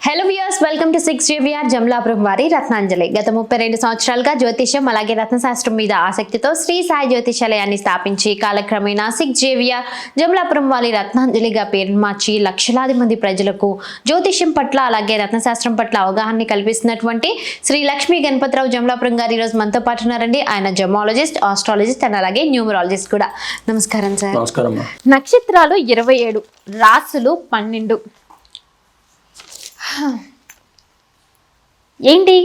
Hello viewers welcome to six JVR Jamalapuram వారి రత్నాంజలి గత ముప్పై రెండు సంవత్సరాలుగా జ్యోతిష్యం అలాగే రత్నశాస్త్రం మీద ఆసక్తితో శ్రీ సాయి జ్యోతిషాలయాన్ని స్థాపించి కాలక్రమేణా సిక్స్ జేవిఆర్ జమలాపురం వారి రత్నాంజలిగా పేరు మార్చి లక్షలాది మంది ప్రజలకు జ్యోతిష్యం పట్ల అలాగే రత్నశాస్త్రం పట్ల అవగాహన కల్పిస్తున్నటువంటి శ్రీ లక్ష్మీ గణపతిరావు జమలాపురం గారు ఈరోజు మనతో పాటు ఉన్నారండి. ఆయన జమాలజిస్ట్ ఆస్ట్రాలజిస్ట్ అండ్ అలాగే న్యూమరాలజిస్ట్ కూడా. నమస్కారం సార్. నక్షత్రాలు ఇరవై ఏడు రాసులు పన్నెండు. ఏంటి?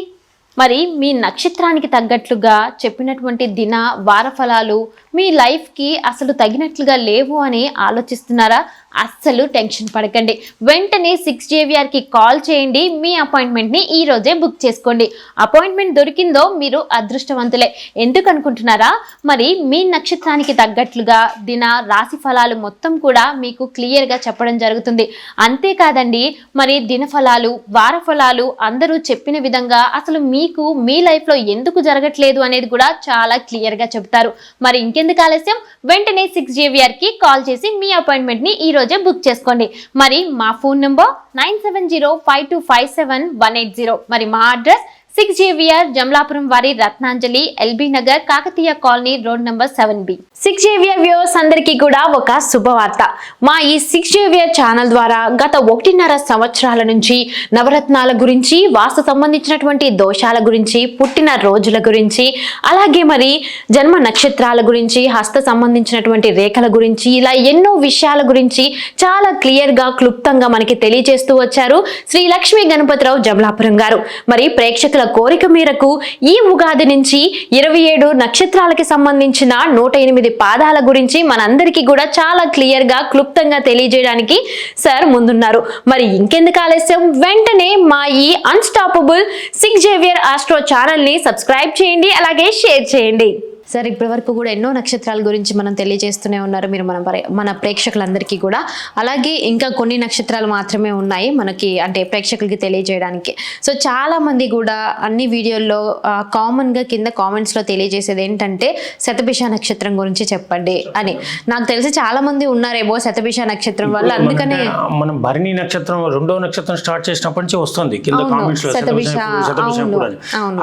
మరి మీ నక్షత్రానికి తగ్గట్లుగా చెప్పినటువంటి దిన వార ఫలాలు మీ లైఫ్కి అసలు తగినట్లుగా లేవు అని ఆలోచిస్తున్నారా? అస్సలు టెన్షన్ పడకండి. వెంటనే సిక్స్ జేవిఆర్కి కాల్ చేయండి. మీ అపాయింట్మెంట్ని ఈ రోజే బుక్ చేసుకోండి. అపాయింట్మెంట్ దొరికిందో మీరు అదృష్టవంతులే. ఎందుకు అనుకుంటున్నారా? మరి మీ నక్షత్రానికి తగ్గట్లుగా దిన రాశి ఫలాలు మొత్తం కూడా మీకు క్లియర్గా చెప్పడం జరుగుతుంది. అంతేకాదండి మరి దిన ఫలాలు వార ఫలాలు అందరూ చెప్పిన విధంగా అసలు మీకు మీ లైఫ్లో ఎందుకు జరగట్లేదు అనేది కూడా చాలా క్లియర్గా చెప్తారు మరి ఇంకెందుకు ఆలస్యం? వెంటనే సిక్స్కి కాల్ చేసి మీ అపాయింట్మెంట్ని ఈ రోజే బుక్ చేసుకోండి. మరి మా phone number nine seven zero five two five seven one eight zero మరి మా అడ్రస్ సిక్స్ జేవియర్ జమలాపురం వారి Ratnanjali LB Nagar Kakatiya colony road number seven B. Six JVR viewers అందరికీ కూడా ఒక శుభవార్త. మా ఈ సిక్స్ జేవియర్ ఛానల్ ద్వారా గత ఒకటిన్నర సంవత్సరాల నుంచి నవరత్నాల గురించి వాస్తు సంబంధించినటువంటి దోషాల గురించి పుట్టిన రోజుల గురించి అలాగే మరి జన్మ నక్షత్రాల గురించి హస్త సంబంధించినటువంటి రేఖల గురించి ఇలా ఎన్నో విషయాల గురించి చాలా క్లియర్గా క్లుప్తంగా మనకి తెలియజేస్తూ వచ్చారు శ్రీ లక్ష్మీ గణపతిరావు జమలాపురం గారు. మరి ప్రేక్షకుల కోరిక మేరకు ఈ ఉగాది నుంచి ఇరవై ఏడు నక్షత్రాలకి సంబంధించిన నూట ఎనిమిది పాదాల గురించి మనందరికీ కూడా చాలా క్లియర్గా క్లుప్తంగా తెలియజేయడానికి సార్ ముందున్నారు. మరి ఇంకెందుకు ఆలస్యం? వెంటనే మా ఈ అన్స్టాపబుల్ సిక్స్ జేవియర్ ఆస్ట్రో ఛానల్ని సబ్స్క్రైబ్ చేయండి అలాగే షేర్ చేయండి. సార్ ఇప్పటి వరకు కూడా ఎన్నో నక్షత్రాల గురించి మనం తెలియజేస్తూనే ఉన్నారు. మీరు మన మన ప్రేక్షకులందరికీ కూడా. అలాగే ఇంకా కొన్ని నక్షత్రాలు మాత్రమే ఉన్నాయి మనకి అంటే ప్రేక్షకులకి తెలియజేయడానికి. సో చాలా మంది కూడా అన్ని వీడియోల్లో కామన్గా కింద కామెంట్స్లో తెలియజేసేది ఏంటంటే శతభిష నక్షత్రం గురించి చెప్పండి అని. నాకు తెలిసి చాలా మంది ఉన్నారేమో శతభిష నక్షత్రం వల్ల అందుకనే మన- భరణి నక్షత్రం రెండో నక్షత్రం స్టార్ట్ చేసినప్పటి నుంచి వస్తుంది. కింద కామెంట్స్లో.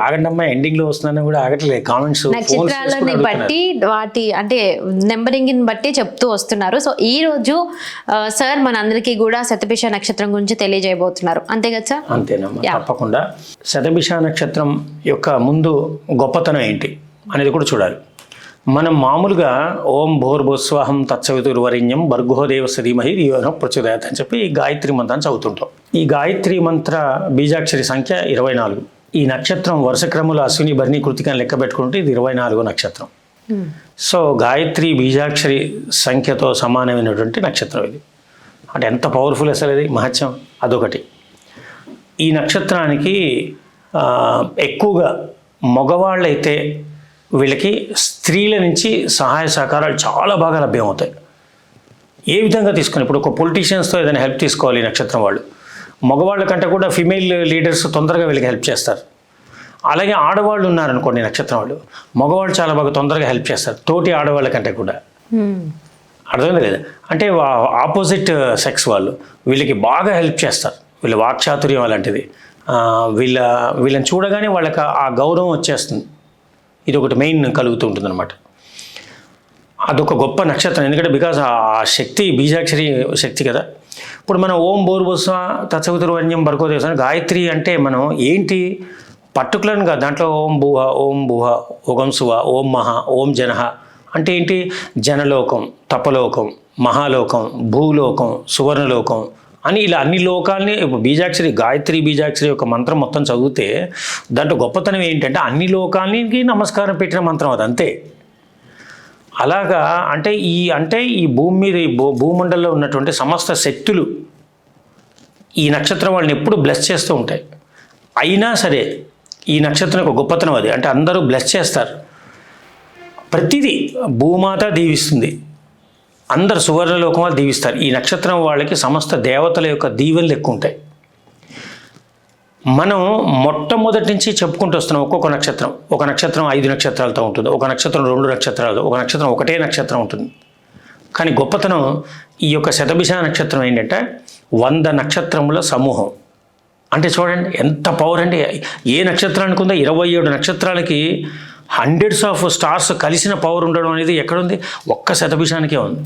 ఆగండమ్మా ఎండింగ్లో వస్తుందని కూడా ఆగట్లేదు. కామెంట్స్ నక్షత్రాలని బట్టి వాటి అంటే నెంబరింగ్ బట్టి చెప్తూ వస్తున్నారు. సో ఈ రోజు సార్ మన అందరికీ కూడా శతభిష నక్షత్రం గురించి తెలియజేయబోతున్నారు. అంతే కదా సార్? అంతేనమ్మా. తప్పకుండా. శతభిష నక్షత్రం యొక్క ముందు గొప్పతనం ఏంటి అనేది కూడా చూడాలి. మనం మామూలుగా ఓం భోర్భోస్వాహం తత్సవితుర్వరిణ్యం భర్గోదేవ శ్రీమహి యోన ప్రచోదయాత్ అని చెప్పి ఈ గాయత్రి మంత్రాన్ని చదువుతుంటాం. ఈ గాయత్రి మంత్ర బీజాక్షరి సంఖ్య ఇరవై నాలుగు. ఈ నక్షత్రం వరుస క్రమంలో అశ్విని భరణి కృతికని లెక్క పెట్టుకుంటే ఇది ఇరవై నాలుగో నక్షత్రం. సో గాయత్రి బీజాక్షరి సంఖ్యతో సమానమైనటువంటి నక్షత్రం ఇది. అంటే ఎంత పవర్ఫుల్ అసలు ఇది? మహత్యం అదొకటి. ఈ నక్షత్రానికి ఎక్కువగా మగవాళ్ళైతే వీళ్ళకి స్త్రీల నుంచి సహాయ సహకారాలు చాలా బాగా లభ్యమవుతాయి. ఏ విధంగా తీసుకొని ఇప్పుడు ఒక పొలిటీషియన్స్తో ఏదైనా హెల్ప్ తీసుకోవాలి ఈ నక్షత్రం వాళ్ళు. మగవాళ్ళ కంటే కూడా ఫిమేల్ లీడర్స్ తొందరగా వీళ్ళకి హెల్ప్ చేస్తారు. అలాగే ఆడవాళ్ళు ఉన్నారనుకోండి నక్షత్రం వాళ్ళు మగవాళ్ళు చాలా బాగా తొందరగా హెల్ప్ చేస్తారు తోటి ఆడవాళ్ళ కంటే కూడా అర్థమైంది లేదా? అంటే ఆపోజిట్ సెక్స్ వాళ్ళు వీళ్ళకి బాగా హెల్ప్ చేస్తారు. వీళ్ళ వాక్చాతుర్యం అలాంటిది. వీళ్ళ వీళ్ళని చూడగానే వాళ్ళకి ఆ గౌరవం వచ్చేస్తుంది. ఇది ఒకటి మెయిన్ కలుగుతూ ఉంటుంది అనమాట అదొక గొప్ప నక్షత్రం. ఎందుకంటే బికాజ్ ఆ శక్తి బీజాక్షరి శక్తి కదా. ఇప్పుడు మనం ఓం బోర్బుస్వ తత్సవితుర్వన్యం భర్గోదేవ గాయత్రి అంటే మనం ఏంటి? పర్టికులర్గా దాంట్లో ఓం భూహ ఓం భూహ ఓం శువ ఓం మహ ఓం జనహ అంటే ఏంటి? జనలోకం తపలోకం మహాలోకం భూలోకం సువర్ణలోకం అని ఇలా అన్ని లోకాలని బీజాక్షరి గాయత్రి బీజాక్షరి యొక్క మంత్రం మొత్తం చదివితే దాంట్లో గొప్పతనం ఏంటంటే అన్ని లోకాలకి నమస్కారం పెట్టిన మంత్రం అది అంతే. అలాగా అంటే ఈ అంటే ఈ భూమి మీద ఈ భూ భూమండలంలో ఉన్నటువంటి సమస్త శక్తులు ఈ నక్షత్రం వాళ్ళని ఎప్పుడు బ్లెస్ చేస్తూ ఉంటాయి. అయినా సరే ఈ నక్షత్రం యొక్క గొప్పతనం అది. అంటే అందరూ బ్లెస్ చేస్తారు. ప్రతిదీ భూమాత దీవిస్తుంది. అందరు సువర్ణలోకం వాళ్ళు దీవిస్తారు. ఈ నక్షత్రం వాళ్ళకి సమస్త దేవతల యొక్క దీవెనలు ఎక్కువ ఉంటాయి. మనం మొట్టమొదటి నుంచి చెప్పుకుంటూ వస్తున్నాం ఒక్కొక్క నక్షత్రం. ఒక నక్షత్రం ఐదు నక్షత్రాలతో ఉంటుంది. ఒక నక్షత్రం రెండు నక్షత్రాలతో ఒక నక్షత్రం ఒకటే నక్షత్రం ఉంటుంది. కానీ గొప్పతనం ఈ యొక్క శతభిష నక్షత్రం ఏంటంటే వంద నక్షత్రముల సమూహం. అంటే చూడండి ఎంత పవర్ అండి ఏ నక్షత్రానికి ఉందో ఇరవై ఏడు నక్షత్రాలకి హండ్రెడ్స్ ఆఫ్ స్టార్స్ కలిసిన పవర్ ఉండడం అనేది ఎక్కడుంది? ఒక్క శతభిషానికే ఉంది.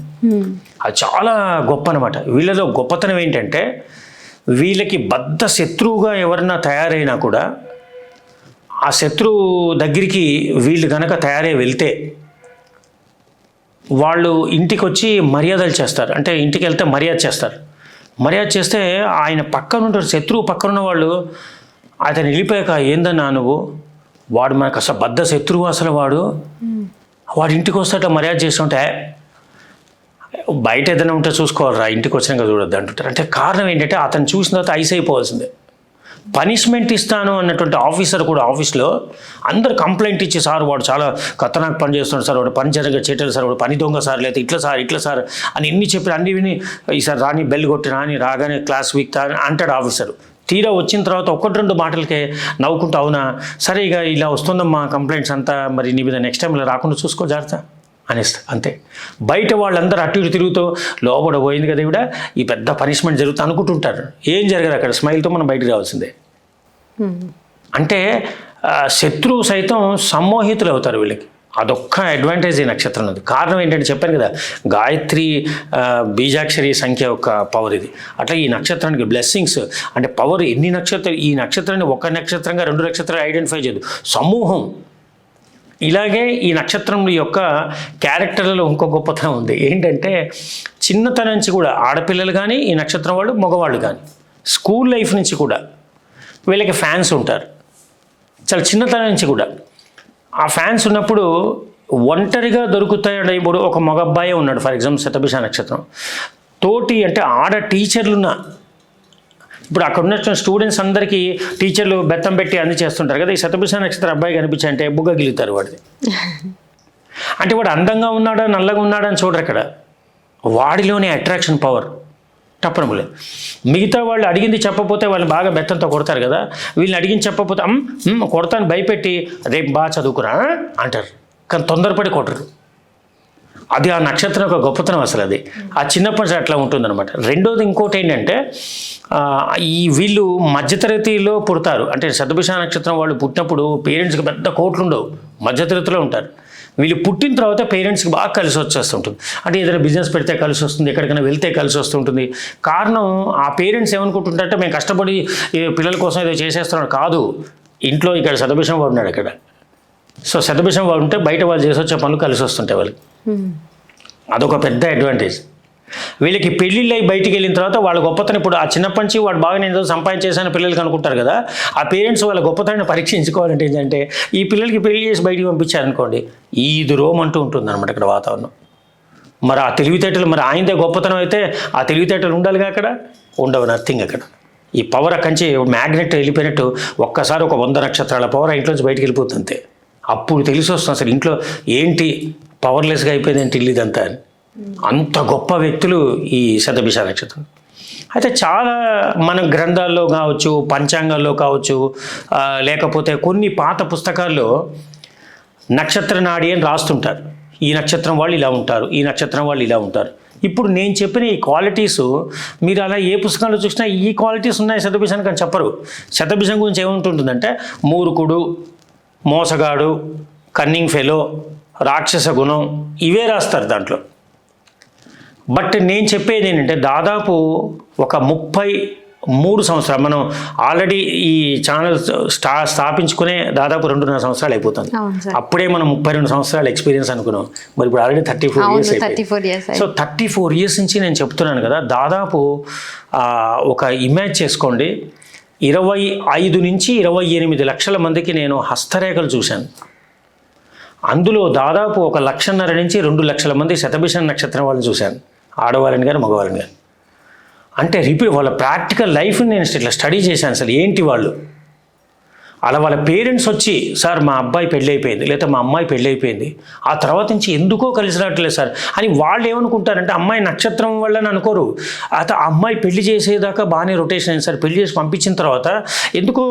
అది చాలా గొప్ప అనమాట వీళ్ళలో గొప్పతనం ఏంటంటే వీళ్ళకి బద్ధ శత్రువుగా ఎవరన్నా తయారైనా కూడా ఆ శత్రువు దగ్గరికి వీళ్ళు గనక తయారై వెళ్తే వాళ్ళు ఇంటికి వచ్చి మర్యాదలు చేస్తారు. అంటే ఇంటికి వెళ్తే మర్యాద చేస్తారు. మర్యాద చేస్తే ఆయన పక్కన ఉంటారు శత్రువు పక్కన ఉన్నవాళ్ళు అతను వెళ్ళిపోయాక ఏందన్నా నువ్వు? వాడు మనకు అసలు బద్ద శత్రువు అసలు వాడు. వాడు ఇంటికి వస్తాట మర్యాద చేస్తుంటే బయట ఏదైనా ఉంటే చూసుకోవాలరా ఇంటికి వచ్చినాక చూడొద్దు అంటుంటారు. అంటే కారణం ఏంటంటే అతను చూసిన తర్వాత ఐస్ అయిపోవాల్సిందే. పనిష్మెంట్ ఇస్తాను అన్నటువంటి ఆఫీసర్ కూడా ఆఫీస్లో అందరు కంప్లైంట్ ఇచ్చి సార్ వాడు చాలా ఖతర్నాక్ పని చేస్తున్నాడు సార్ వాడు పని జరగ చేయటం సార్ వాడు పని దొంగ సార్ లేదా ఇట్లా సార్ ఇట్లా సార్ అని ఎన్ని చెప్పి అన్ని విని ఈసారి రాని బెల్ కొట్టి రాని రాగానే క్లాస్ వీక్ అని అంటాడు ఆఫీసర్. తీరా వచ్చిన తర్వాత ఒకటి రెండు మాటలకే నవ్వుకుంటూ అవునా? సరే ఇక ఇలా వస్తుందమ్మా కంప్లైంట్స్ అంతా మరి నీ మీద నెక్స్ట్ టైం ఇలా రాకుండా చూసుకో జాగ్రత్త. అనేస్తా అంతే. బయట వాళ్ళందరూ అటు ఇటు తిరుగుతూ లోపల పోయింది కదా ఇవిడ ఈ పెద్ద పనిష్మెంట్ జరుగుతూ అనుకుంటుంటారు. ఏం జరగదు అక్కడ స్మైల్తో మనం బయటకు రావాల్సిందే. అంటే శత్రువు సైతం సమ్మోహితులు అవుతారు వీళ్ళకి. అదొక్క అడ్వాంటేజ్ ఈ నక్షత్రం ఉంది కారణం ఏంటంటే చెప్పాను కదా గాయత్రి బీజాక్షరి సంఖ్య యొక్క పవర్ ఇది. అట్లా ఈ నక్షత్రానికి బ్లెస్సింగ్స్ అంటే పవర్ ఎన్ని నక్షత్రాలు ఈ నక్షత్రాన్ని ఒక నక్షత్రంగా రెండు నక్షత్రాలు ఐడెంటిఫై చేయదు. సమూహం. ఇలాగే ఈ నక్షత్రం యొక్క క్యారెక్టర్లలో ఇంకో గొప్పతనం ఉంది. ఏంటంటే చిన్నతనం నుంచి కూడా ఆడపిల్లలు కానీ ఈ నక్షత్రం వాళ్ళు మగవాళ్ళు కానీ స్కూల్ లైఫ్ నుంచి కూడా వీళ్ళకి ఫ్యాన్స్ ఉంటారు. చాలా చిన్నతనం నుంచి కూడా. ఆ ఫ్యాన్స్ ఉన్నప్పుడు ఒంటరిగా దొరుకుతాడు ఇప్పుడు ఒక మగ అబ్బాయే ఉన్నాడు. ఫర్ ఎగ్జాంపుల్ శతభిష నక్షత్రం. తోటి అంటే ఆడ టీచర్లున్న ఇప్పుడు అక్కడ ఉన్న స్టూడెంట్స్ అందరికీ టీచర్లు బెత్తం పెట్టి అన్ని చేస్తుంటారు కదా ఈ శతభిష నక్షత్రం అబ్బాయి కనిపించి అంటే బుగ్గ గిలుతారు వాడిది. అంటే వాడు అందంగా ఉన్నాడా నల్లగా ఉన్నాడా అని చూడరు అక్కడ. వాడిలోని అట్రాక్షన్ పవర్ తప్పనములే మిగతా వాళ్ళు అడిగింది చెప్పకపోతే వాళ్ళు బాగా బెత్తంతో కొడతారు కదా వీళ్ళని అడిగింది చెప్పకపోతే "అమ్, ఉమ్, కొడతాను భయపెట్టి రేపు బాగా చదువుకురా అంటారు. కానీ తొందరపడి కొట్టరు. అది ఆ నక్షత్రం యొక్క గొప్పతనం అసలు అది. ఆ చిన్నప్పటి నుంచి అట్లా ఉంటుందన్నమాట. రెండోది ఇంకోటి ఏంటంటే ఈ వీళ్ళు మధ్యతరగతిలో పుడతారు. అంటే శతభిష నక్షత్రం వాళ్ళు పుట్టినప్పుడు పేరెంట్స్కి పెద్ద కోట్లు ఉండవు మధ్యతరగతిలో ఉంటారు. వీళ్ళు పుట్టిన తర్వాత పేరెంట్స్కి బాగా కలిసి వచ్చేస్తుంటుంది. అంటే ఏదైనా బిజినెస్ పెడితే కలిసి వస్తుంది ఎక్కడికైనా వెళ్తే కలిసి వస్తుంటుంది. కారణం ఆ పేరెంట్స్ ఏమనుకుంటుంటారంటే మేము కష్టపడి పిల్లల కోసం ఏదో చేసేస్తున్నాడు కాదు. ఇంట్లో ఇక్కడ శతభిషం వాడున్నాడు అక్కడ. ఇక్కడ సో శతభిషం వాడు ఉంటే బయట వాళ్ళు చేసి వచ్చే పనులు కలిసి వస్తుంటాయి వాళ్ళకి. Hmm. అదొక పెద్ద అడ్వాంటేజ్ వీళ్ళకి పెళ్ళిళ్ళు బయటికి వెళ్ళిన తర్వాత వాళ్ళ గొప్పతనం ఇప్పుడు ఆ చిన్నప్పటి నుంచి వాడు బాగా నేను సంపాదించేసాను పిల్లలకి అనుకుంటారు కదా ఆ పేరెంట్స్ వాళ్ళ గొప్పతనాన్ని పరీక్షించుకోవాలంటే ఏంటంటే ఈ పిల్లలకి పెళ్ళి చేసి బయటికి పంపించారనుకోండి ఈదు రోమ్ అంటూ ఉంటుంది అనమాట ఇక్కడ వాతావరణం. మరి ఆ తెలివితేటలు మరి ఆయనదే గొప్పతనం అయితే ఆ తెలివితేటలు ఉండాలిగా అక్కడ? ఉండవు నథింగ్ అక్కడ. ఈ పవర్ అక్కడి మ్యాగ్నెట్ వెళ్ళిపోయినట్టు ఒక్కసారి ఒక వంద నక్షత్రాల పవర్ ఇంట్లోంచి బయటికి వెళ్ళిపోతుంది అప్పుడు తెలిసి వస్తుంది అసలు ఇంట్లో ఏంటి పవర్లెస్గా అయిపోయింది ఏంటి ఇల్లు ఇదంతా అని. అంత గొప్ప వ్యక్తులు ఈ శతభిష నక్షత్రం. అయితే చాలా మన గ్రంథాల్లో కావచ్చు పంచాంగాల్లో కావచ్చు లేకపోతే కొన్ని పాత పుస్తకాల్లో నక్షత్ర నాడి అని రాస్తుంటారు. ఈ నక్షత్రం వాళ్ళు ఇలా ఉంటారు ఈ నక్షత్రం వాళ్ళు ఇలా ఉంటారు. ఇప్పుడు నేను చెప్పిన ఈ క్వాలిటీస్ మీరు అలా ఏ పుస్తకంలో చూసినా ఈ క్వాలిటీస్ ఉన్నాయి శతభిషానికి అని చెప్పరు. శతభిషం గురించి ఏముంటుంటుందంటే మూర్ఖుడు మోసగాడు కన్నింగ్ ఫెలో రాక్షస గుణం ఇవే రాస్తారు దాంట్లో. బట్ నేను చెప్పేది ఏంటంటే దాదాపు ఒక ముప్పై మూడు సంవత్సరాలు మనం ఆల్రెడీ ఈ ఛానల్ స్టా స్థాపించుకునే దాదాపు రెండున్నర సంవత్సరాలు అయిపోతుంది. అప్పుడే మనం ముప్పై రెండు సంవత్సరాల ఎక్స్పీరియన్స్ అనుకున్నాం. మరి ఇప్పుడు already thirty four years so thirty four years నుంచి నేను చెప్తున్నాను కదా దాదాపు ఒక ఇమేజ్ చేసుకోండి. ఇరవై ఐదు నుంచి ఇరవై ఎనిమిది లక్షల మందికి నేను హస్తరేఖలు చూశాను. అందులో దాదాపు ఒక లక్షన్నర నుంచి రెండు లక్షల మంది శతభిషణ నక్షత్రం వాళ్ళని చూశాను. ఆడవాళ్ళని కానీ మగవాళ్ళని కానీ అంటే రిపీ వాళ్ళ ప్రాక్టికల్ లైఫ్ని నేను ఇట్లా స్టడీ చేశాను అసలు. ఏంటి వాళ్ళు? అలా వాళ్ళ పేరెంట్స్ వచ్చి సార్ మా అబ్బాయి పెళ్ళి అయిపోయింది లేదా మా అమ్మాయి పెళ్ళి అయిపోయింది ఆ తర్వాత నుంచి ఎందుకో కలిసి రావట్లేదు సార్. అని వాళ్ళు ఏమనుకుంటారంటే అమ్మాయి నక్షత్రం వల్ల అనుకోరు. అయితే అమ్మాయి పెళ్ళి చేసేదాకా బాగానే రొటేషన్ అయింది సార్. పెళ్ళి చేసి పంపించిన తర్వాత ఎందుకో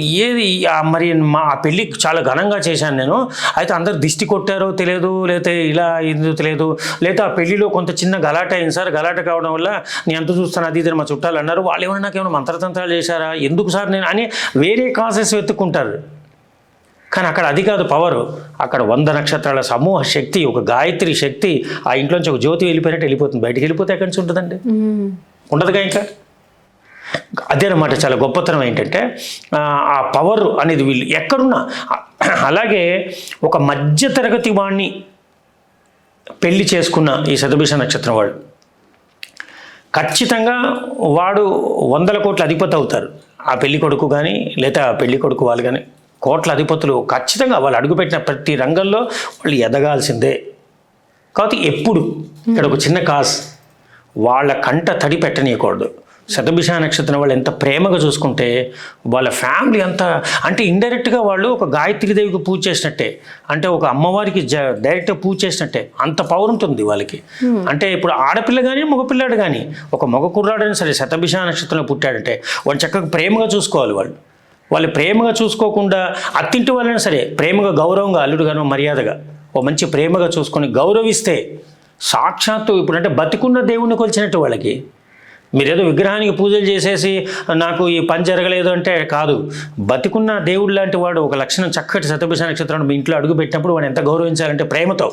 ఏది మరి మా ఆ పెళ్ళి చాలా ఘనంగా చేశాను నేను. అయితే అందరు దిష్టి కొట్టారో తెలియదు లేకపోతే ఇలా ఎందుకు తెలియదు. లేదా ఆ పెళ్ళిలో కొంత చిన్న గలాట అయింది సార్. గలాట కావడం వల్ల నేను ఎంత చూస్తాను అది ఇది మా చుట్టాలు అన్నారు. వాళ్ళు ఏమైనా నాకేమైనా మంత్రతంత్రాలు చేశారా? ఎందుకు సార్ నేను అని వేరే కాసెస్ వెతుక్కుంటారు. కానీ అక్కడ అది కాదు పవర్ అక్కడ వంద నక్షత్రాల సమూహ శక్తి ఒక గాయత్రి శక్తి ఆ ఇంట్లోంచి ఒక జ్యోతి వెళ్ళిపోయినట్టు వెళ్ళిపోతుంది. బయటికి వెళ్ళిపోతే ఎక్కడి నుంచి ఉంటుందండి? ఉండదుగా ఇంకా? అదేనమాట చాలా గొప్పతనం ఏంటంటే ఆ, పవర్ అనేది వీళ్ళు ఎక్కడున్నా అలాగే ఒక మధ్యతరగతి వాడిని పెళ్ళి చేసుకున్న ఈ శతభిష నక్షత్రం వాడు ఖచ్చితంగా వాడు వందల కోట్ల అధిపతి అవుతారు. ఆ పెళ్ళి కొడుకు కానీ లేదా పెళ్ళి కొడుకు వాళ్ళు కానీ కోట్ల అధిపతులు ఖచ్చితంగా వాళ్ళు అడుగుపెట్టిన ప్రతి రంగంలో వాళ్ళు ఎదగాల్సిందే. కాబట్టి ఎప్పుడు ఇక్కడ ఒక చిన్న కాస్ వాళ్ళ కంట తడి పెట్టనీయకూడదు. శతభిష నక్షత్రం వాళ్ళు ఎంత ప్రేమగా చూసుకుంటే వాళ్ళ ఫ్యామిలీ అంతా అంటే ఇండైరెక్ట్గా వాళ్ళు ఒక గాయత్రి దేవికి పూజ చేసినట్టే. అంటే ఒక అమ్మవారికి జ డైరెక్ట్గా పూజ చేసినట్టే. అంత పవర్ ఉంటుంది వాళ్ళకి. అంటే ఇప్పుడు ఆడపిల్ల కానీ మగపిల్లాడు కానీ ఒక మగ కుర్రాడైనా సరే శతభిష నక్షత్రంలో పుట్టాడంటే వాళ్ళు చక్కగా ప్రేమగా చూసుకోవాలి వాళ్ళు. వాళ్ళు ప్రేమగా చూసుకోకుండా అత్తింటి వాళ్ళైనా సరే ప్రేమగా గౌరవంగా అల్లుడుగాను మర్యాదగా ఓ మంచి ప్రేమగా చూసుకొని గౌరవిస్తే సాక్షాత్తు ఇప్పుడంటే బతికున్న దేవుణ్ణి కొలిచినట్టు వాళ్ళకి. మీరేదో విగ్రహానికి పూజలు చేసేసి నాకు ఈ పని జరగలేదు అంటే కాదు. బతికున్న దేవుడు లాంటి వాడు ఒక లక్షణం చక్కటి శతభిష నక్షత్రం మీ ఇంట్లో అడుగు పెట్టినప్పుడు వాడు ఎంత గౌరవించాలంటే ప్రేమతో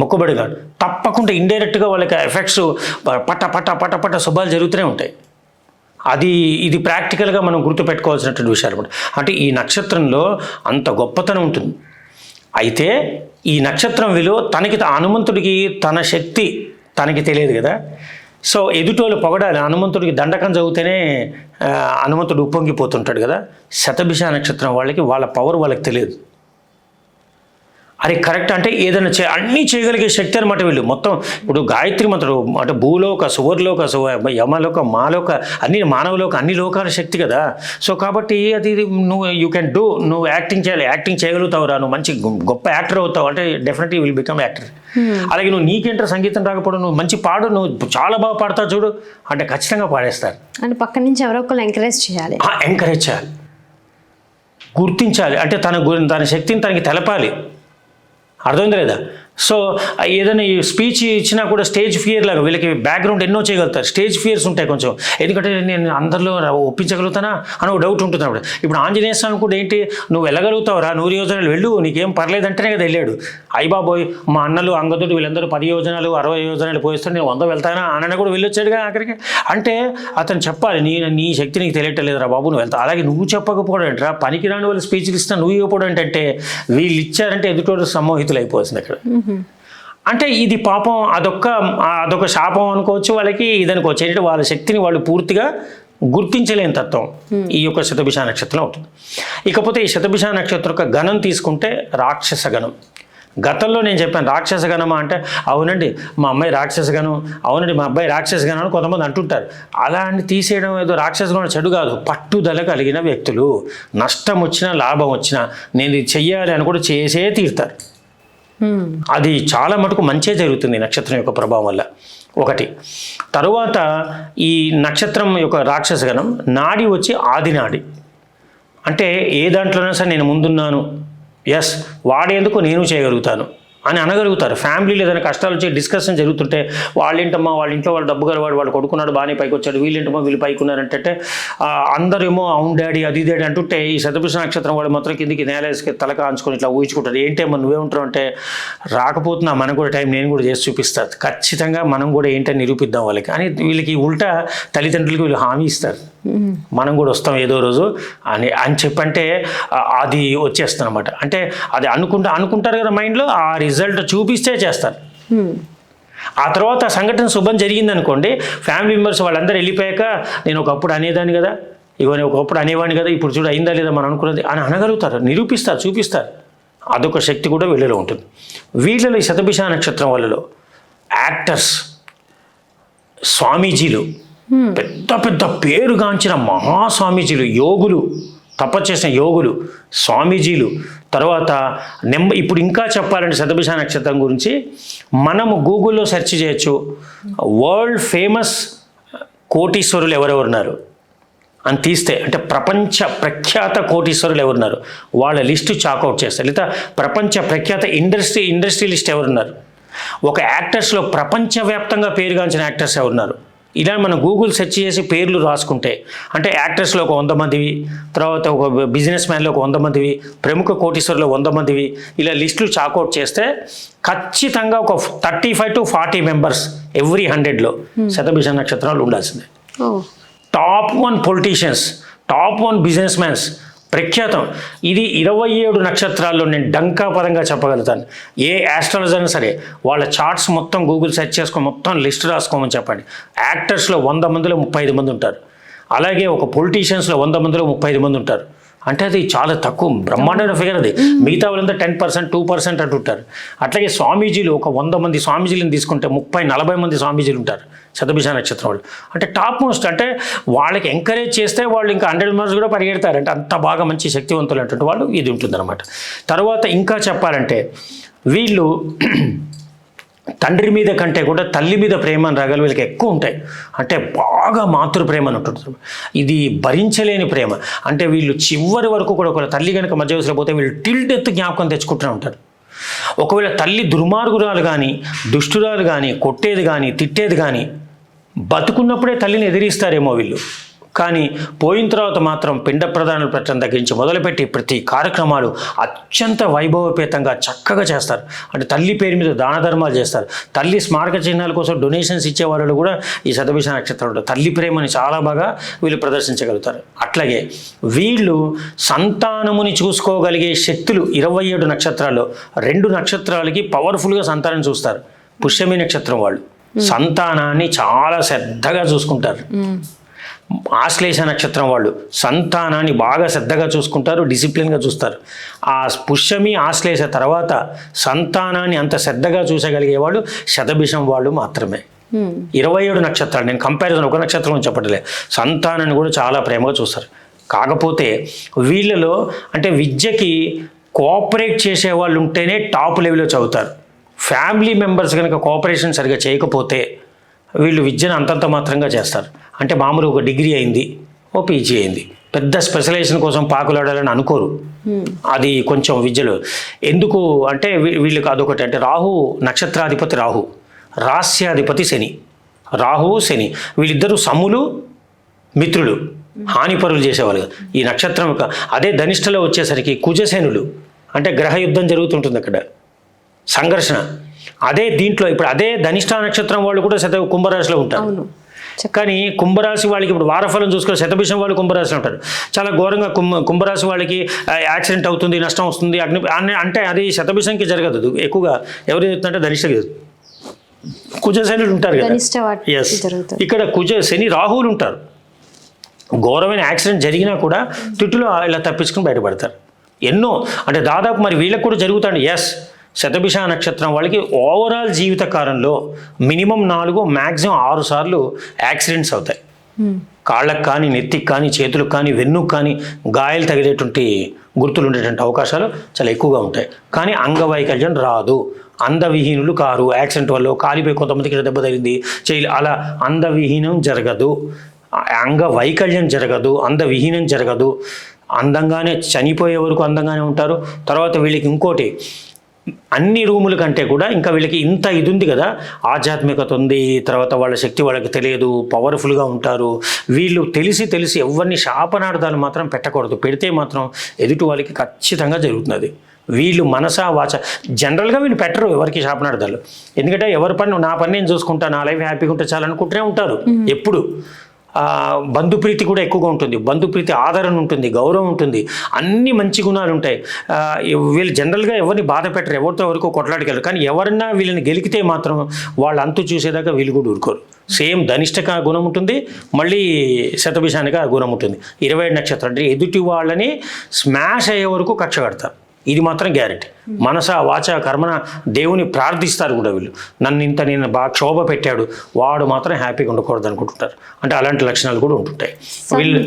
మొక్కుబడిగా తప్పకుండా ఇండైరెక్ట్గా వాళ్ళకి ఎఫెక్ట్స్ పట్ట పట్ట పట్ట పట్ట శుభాలు జరుగుతూనే ఉంటాయి. అది ఇది ప్రాక్టికల్గా మనం గుర్తుపెట్టుకోవాల్సినటువంటి విషయాలు అనమాట అంటే ఈ నక్షత్రంలో అంత గొప్పతనం ఉంటుంది. అయితే ఈ నక్షత్రం విలువ తనకి హనుమంతుడికి తన శక్తి తనకి తెలియదు కదా. సో ఎదుటోళ్ళు పొగడాలి. హనుమంతుడికి దండకం చదివితేనే హనుమంతుడు ఉప్పొంగిపోతుంటాడు కదా. శతభిష నక్షత్రం వాళ్ళకి వాళ్ళ పవర్ వాళ్ళకి తెలియదు. అది కరెక్ట్ అంటే ఏదైనా చే అన్నీ చేయగలిగే శక్తి అనమాట వీళ్ళు. మొత్తం ఇప్పుడు గాయత్రి మంత్రుడు అంటే భూలోక సువర్లోక యమలోక మాలోక అన్ని మానవలోక అన్ని లోకాల శక్తి కదా. సో కాబట్టి అది నువ్వు యూ కెన్ డూ నువ్వు యాక్టింగ్ చేయాలి. యాక్టింగ్ చేయగలుగుతావురా. నువ్వు మంచి గొప్ప యాక్టర్ అవుతావు అంటే డెఫినెట్లీ విల్ బికమ్ యాక్టర్ అలాగే నువ్వు నీకేంటో సంగీతం రాకపోవడం? నువ్వు మంచి పాడు నువ్వు చాలా బాగా పాడతావు చూడు. అంటే ఖచ్చితంగా పాడేస్తారు. అని పక్క నుంచి ఎవరో ఒకరు ఎంకరేజ్ చేయాలి. ఎంకరేజ్ చేయాలి. గుర్తించాలి. అంటే తన గురి తన శక్తిని తనకి తెలపాలి. అర్థమైంది లేదా? సో ఏదైనా ఈ స్పీచ్ ఇచ్చినా కూడా స్టేజ్ ఫియర్ లాగా వీళ్ళకి బ్యాక్గ్రౌండ్ ఎన్నో చేయగలుగుతారు. స్టేజ్ ఫియర్స్ ఉంటాయి కొంచెం. ఎందుకంటే నేను అందరిలో ఒప్పించగలుగుతానా అని ఒక డౌట్ ఉంటుంది అప్పుడు. ఇప్పుడు ఆంజనేయ స్వామి కూడా ఏంటి నువ్వు వెళ్ళగలుగుతావురా నూరు యోజనాలు వెళ్ళు నీకేం పర్లేదంటేనే కదా వెళ్ళాడు. అయ్యబాబోయ్ మా అన్నలు అంగదుడు వీళ్ళందరూ పది యోజనాలు అరవై యోజనాలు పోయిస్తే నేను వంద వెళ్తానా? అన్న కూడా వెళ్ళొచ్చాడుగా అక్కడికి అంటే అతను చెప్పాలి నీ నీ శక్తి నీకు తెలియట్లేదురా బాబు నువ్వు వెళ్తా అలాగే నువ్వు చెప్పకపోవడం ఏంట్రా? పనికి రాని వాళ్ళు స్పీచ్లు ఇస్తా నువ్వు ఇవ్వకపోవడం ఏంటంటే వీళ్ళు ఇచ్చారంటే ఎదుటోడు సమ్మోహితులు అయిపోతుంది అక్కడ అంటే ఇది పాపం అదొక్క అదొక శాపం అనుకోవచ్చు వాళ్ళకి ఇది అనుకోవచ్చు ఏంటంటే వాళ్ళ శక్తిని వాళ్ళు పూర్తిగా గుర్తించలేని తత్వం. ఈ యొక్క శతభిష నక్షత్రం అవుతుంది. ఇకపోతే ఈ శతభిష నక్షత్రం యొక్క గణం తీసుకుంటే రాక్షస గణం గతంలో నేను చెప్పాను రాక్షస గణమా అంటే అవునండి మా అమ్మాయి రాక్షస గణం అవునండి మా అబ్బాయి రాక్షస గణం అని కొంతమంది అంటుంటారు. అలా అని తీసేయడం ఏదో రాక్షస గణం చెడు కాదు పట్టుదల కలిగిన వ్యక్తులు. నష్టం వచ్చినా లాభం వచ్చినా నేను ఇది చెయ్యాలి అని కూడా చేసే తీరుతారు. అది చాలా మటుకు మంచే జరుగుతుంది నక్షత్రం యొక్క ప్రభావం వల్ల. ఒకటి తరువాత ఈ నక్షత్రం యొక్క రాక్షసగణం నాడి వచ్చి ఆదినాడి అంటే ఏ దాంట్లోనైనా సరే నేను ముందున్నాను. ఎస్ వాడేందుకు నేను చేయగలుగుతాను. అని అనగలుగుతారు. ఫ్యామిలీలో ఏదైనా కష్టాలు వచ్చి డిస్కషన్ జరుగుతుంటే వాళ్ళేంటమ్మా వాళ్ళ ఇంట్లో వాళ్ళు డబ్బు గలవాడు వాడు కొడుకున్నాడు బాగానే పైకి వచ్చాడు వీళ్ళేంటమ్మా వీళ్ళు పైకి ఉన్నారంటే ఆ, అందరేమో అవును డాడీ అది డాడీ అంటుంటే ఈ శతభిష నక్షత్రం వాడు మాత్రం కిందికి నేలేసి తల కాంచుకొని ఇట్లా ఊహించుకుంటారు. ఏంటేమో నువ్వేమంటావు అంటే రాకపోతున్నా మనకు కూడా టైం నేను కూడా చేసి చూపిస్తాను ఖచ్చితంగా మనం కూడా ఏంటని నిరూపిద్దాం వాళ్ళకి. అని వీళ్ళకి ఉల్టా తల్లిదండ్రులకు వీళ్ళు హామీ ఇస్తారు. మనం కూడా వస్తాం ఏదో రోజు అని అని చెప్పంటే అది వచ్చేస్తుంది అనమాట అంటే అది అనుకుంటా అనుకుంటారు కదా మైండ్లో ఆ రిజల్ట్ చూపిస్తే చేస్తారు. ఆ తర్వాత సంఘటన శుభం జరిగింది అనుకోండి ఫ్యామిలీ మెంబర్స్ వాళ్ళందరూ వెళ్ళిపోయాక నేను ఒకప్పుడు అనేదాన్ని కదా ఇవన్నీ ఒకప్పుడు అనేవాడిని కదా ఇప్పుడు చూడు అయిందా లేదా మనం అనుకున్నది అని అనగలుగుతారు నిరూపిస్తారు చూపిస్తారు. అదొక శక్తి కూడా వీళ్ళలో ఉంటుంది. వీళ్ళలో ఈ శతభిష నక్షత్రం వాళ్ళలో యాక్టర్స్ స్వామీజీలు పెద్ద పెద్ద పేరుగాంచిన మహాస్వామీజీలు యోగులు తపచేసిన చేసిన యోగులు స్వామీజీలు. తర్వాత నెమ్మ ఇప్పుడు ఇంకా చెప్పాలంటే శతభిష నక్షత్రం గురించి మనము గూగుల్లో సెర్చ్ చేయొచ్చు. వరల్డ్ ఫేమస్ కోటీశ్వరులు ఎవరెవరు ఉన్నారు అని తీస్తే అంటే ప్రపంచ ప్రఖ్యాత కోటీశ్వరులు ఎవరున్నారు? వాళ్ళ లిస్టు చాకౌట్ చేస్తారు లేదా ప్రపంచ ప్రఖ్యాత ఇండస్ట్రీ ఇండస్ట్రీ లిస్ట్ ఎవరున్నారు? ఒక యాక్టర్స్లో ప్రపంచవ్యాప్తంగా పేరుగాంచిన యాక్టర్స్ ఎవరున్నారు? ఇలా మనం గూగుల్ సెర్చ్ చేసి పేర్లు రాసుకుంటే అంటే యాక్టర్స్లో ఒక వంద మందివి తర్వాత ఒక బిజినెస్ మ్యాన్లో ఒక వంద మందివి ప్రముఖ కోటీశ్వరులు వంద మందివి ఇలా లిస్టులు చాకౌట్ చేస్తే ఖచ్చితంగా ఒక thirty five to forty members every హండ్రెడ్లో శతభిష నక్షత్రాలు ఉండాల్సిందే. Top one politicians top one business mans ప్రఖ్యాతం. ఇది ఇరవై ఏడు నక్షత్రాల్లో నేను డంకా పరంగా చెప్పగలుగుతాను. ఏ ఆస్ట్రాలజర్ అయినా సరే వాళ్ళ చార్ట్స్ మొత్తం గూగుల్ సెర్చ్ చేసుకొని మొత్తం లిస్ట్ రాసుకోమని చెప్పండి. యాక్టర్స్లో వంద మందిలో ముప్పై ఐదు మంది ఉంటారు. అలాగే ఒక పొలిటీషియన్స్లో వంద మందిలో ముప్పై ఐదు మంది ఉంటారు. అంటే అది చాలా తక్కువ బ్రహ్మాండమైన ఫిగర్ అది. మిగతా వాళ్ళంతా టెన్ పర్సెంట్ టూ పర్సెంట్ అంటుంటారు. అట్లాగే స్వామీజీలు ఒక వంద మంది స్వామీజీలను తీసుకుంటే ముప్పై నలభై మంది స్వామీజీలు ఉంటారు శతభిష నక్షత్రం వాళ్ళు. అంటే టాప్ మోస్ట్ అంటే వాళ్ళకి ఎంకరేజ్ చేస్తే వాళ్ళు ఇంకా హండ్రెడ్ మెంబర్స్ కూడా పరిగెడతారు. అంటే అంత బాగా మంచి శక్తివంతులు అటువంటి వాళ్ళు ఇది ఉంటుందన్నమాట. తర్వాత ఇంకా చెప్పాలంటే వీళ్ళు తండ్రి మీద కంటే కూడా తల్లి మీద ప్రేమ రగలు వీళ్ళకి ఎక్కువ ఉంటాయి. అంటే బాగా మాతృ ప్రేమ అని ఉంటుంది ఇది భరించలేని ప్రేమ. అంటే వీళ్ళు చివరి వరకు కూడా ఒక తల్లి కనుక మధ్య వయసులో పోతే వీళ్ళు టిల్ డెత్ జ్ఞాపకం తెచ్చుకుంటూ ఉంటారు. ఒకవేళ తల్లి దుర్మార్గురాలు కానీ దుష్టురాలు కానీ కొట్టేది కానీ తిట్టేది కానీ బతుకున్నప్పుడే తల్లిని ఎదిరిస్తారేమో వీళ్ళు. కానీ పోయిన తర్వాత మాత్రం పిండ ప్రదానాలు పెట్టడం దగ్గర నుంచి మొదలుపెట్టి ప్రతి కార్యక్రమాలు అత్యంత వైభవపేతంగా చక్కగా చేస్తారు. అంటే తల్లి పేరు మీద దాన ధర్మాలు చేస్తారు. తల్లి స్మారక చిహ్నాల కోసం డొనేషన్స్ ఇచ్చే వాళ్ళు కూడా ఈ శతభిష నక్షత్రం ఉంటుంది తల్లి ప్రేమని చాలా బాగా వీళ్ళు ప్రదర్శించగలుగుతారు. అట్లాగే వీళ్ళు సంతానముని చూసుకోగలిగే శక్తులు ఇరవై ఏడు నక్షత్రాల్లో రెండు నక్షత్రాలకి పవర్ఫుల్గా సంతానం చూస్తారు. పుష్యమి నక్షత్రం వాళ్ళు. సంతానాన్ని చాలా శ్రద్ధగా చూసుకుంటారు. ఆశ్లేష నక్షత్రం వాళ్ళు సంతానాన్ని బాగా శ్రద్ధగా చూసుకుంటారు డిసిప్లిన్గా చూస్తారు. ఆ పుష్యమి ఆశ్లేష తర్వాత సంతానాన్ని అంత శ్రద్ధగా చూసగలిగే వాళ్ళు శతభిషం వాళ్ళు మాత్రమే. ఇరవై ఏడు నక్షత్రాలు నేను కంపారిజన్ ఒక నక్షత్రం చెప్పట్లే. సంతానాన్ని కూడా చాలా ప్రేమగా చూస్తారు. కాకపోతే వీళ్ళలో అంటే విద్యకి కోఆపరేట్ చేసే వాళ్ళు ఉంటేనే టాప్ లెవెల్లో చదువుతారు. ఫ్యామిలీ మెంబర్స్ కనుక కోఆపరేషన్ సరిగా చేయకపోతే వీళ్ళు విద్యను అంతంత మాత్రంగా చేస్తారు. అంటే మామూలు ఒక డిగ్రీ అయింది ఓ పీజీ అయింది. పెద్ద స్పెషలైజేషన్ కోసం పాకులాడాలని అనుకోరు. అది కొంచెం విద్యలో ఎందుకు అంటే వీళ్ళకి అదొకటి అంటే రాహు నక్షత్రాధిపతి రాహు రాస్యాధిపతి శని రాహువు శని. వీళ్ళిద్దరూ సములు మిత్రులు హానిపరులు చేసేవాళ్ళు కాదు. ఈ నక్షత్రం యొక్క అదే ధనిష్టలో వచ్చేసరికి కుజసేనులు అంటే గ్రహ యుద్ధం జరుగుతుంటుంది అక్కడ. సంఘర్షణ. అదే దీంట్లో ఇప్పుడు అదే ధనిష్ట నక్షత్రం వాళ్ళు కూడా శత కుంభరాశిలో ఉంటారు. కానీ కుంభరాశి వాళ్ళకి ఇప్పుడు వారఫలం చూసుకుని శతభిషం వాళ్ళు కుంభరాశిలో ఉంటారు. చాలా ఘోరంగా కుంభ కుంభరాశి వాళ్ళకి యాక్సిడెంట్ అవుతుంది నష్టం వస్తుంది అగ్ని అంటే అది శతభిషంకి జరగదు. ఎక్కువగా ఎవరు చెప్తుంటే ధనిష్టకి కుజశనులు ఉంటారు కదా. ఇక్కడ కుజ శని రాహువులు ఉంటారు. ఘోరమైన యాక్సిడెంట్ జరిగినా కూడా తిట్టులో ఇలా తప్పించుకుని బయటపడతారు. ఎన్నో అంటే దాదాపు మరి వీళ్ళకి కూడా జరుగుతాడు ఎస్ శతభిష నక్షత్రం వాళ్ళకి ఓవరాల్ జీవితకాలంలో మినిమం నాలుగు మ్యాక్సిమం ఆరు సార్లు యాక్సిడెంట్స్ అవుతాయి. కాళ్ళకు కానీ నెత్తికి కానీ చేతులకు కానీ వెన్నుకు కానీ గాయాలు తగిలేటువంటి గుర్తులు ఉండేటువంటి అవకాశాలు చాలా ఎక్కువగా ఉంటాయి. కానీ అంగవైకల్యం రాదు. అందవిహీనులు కారు యాక్సిడెంట్ వల్ల కాలిపోయి కొంతమందికి దెబ్బ తగిలింది చేయాలి అలా అందవిహీనం జరగదు. అంగవైకల్యం జరగదు అందవిహీనం జరగదు. అందంగానే చనిపోయే వరకు అందంగానే ఉంటారు. తర్వాత వీళ్ళకి ఇంకోటి అన్ని రూముల కంటే కూడా ఇంకా వీళ్ళకి ఇంత ఇది ఉంది కదా. ఆధ్యాత్మికత ఉంది తర్వాత వాళ్ళ శక్తి వాళ్ళకి తెలియదు పవర్ఫుల్గా ఉంటారు. వీళ్ళు తెలిసి తెలిసి ఎవరిని శాపనార్థాలు మాత్రం పెట్టకూడదు. పెడితే మాత్రం ఎదుటి వాళ్ళకి ఖచ్చితంగా జరుగుతుంది వీళ్ళు మనసా వాచ జనరల్గా వీళ్ళు పెట్టరు ఎవరికి శాపనార్థాలు. ఎందుకంటే ఎవరి పని నా పని నేను చూసుకుంటా నా లైఫ్ హ్యాపీగా ఉంటే చాలనుకుంటూనే ఉంటారు. ఎప్పుడు. బంధుప్రీతి కూడా ఎక్కువగా ఉంటుంది. బంధుప్రీతి ఆదరణ ఉంటుంది గౌరవం ఉంటుంది. అన్ని మంచి గుణాలు ఉంటాయి. వీళ్ళు జనరల్గా ఎవరిని బాధ పెట్టరు. ఎవరితో ఎవరికో కొట్లాడగలరు కానీ ఎవరన్నా వీళ్ళని గెలికితే మాత్రం వాళ్ళు అంతు చూసేదాకా వీళ్ళు కూడా ఊరుకోరు. సేమ్ ధనిష్టక గుణం ఉంటుంది. మళ్ళీ శతభిషానికి ఆ గుణం ఉంటుంది. ఇరవై ఏడు నక్షత్రం అంటే ఎదుటి వాళ్ళని స్మాష్ అయ్యే వరకు కక్ష కడతారు. ఇది మాత్రం గ్యారెంటీ. మనస వాచ కర్మన దేవుని ప్రార్థిస్తారు కూడా వీళ్ళు. నన్ను ఇంత నేను బాగా క్షోభ పెట్టాడు వాడు మాత్రం హ్యాపీగా ఉండకూడదు అనుకుంటుంటారు. అంటే అలాంటి లక్షణాలు కూడా ఉంటుంటాయి. వీళ్ళు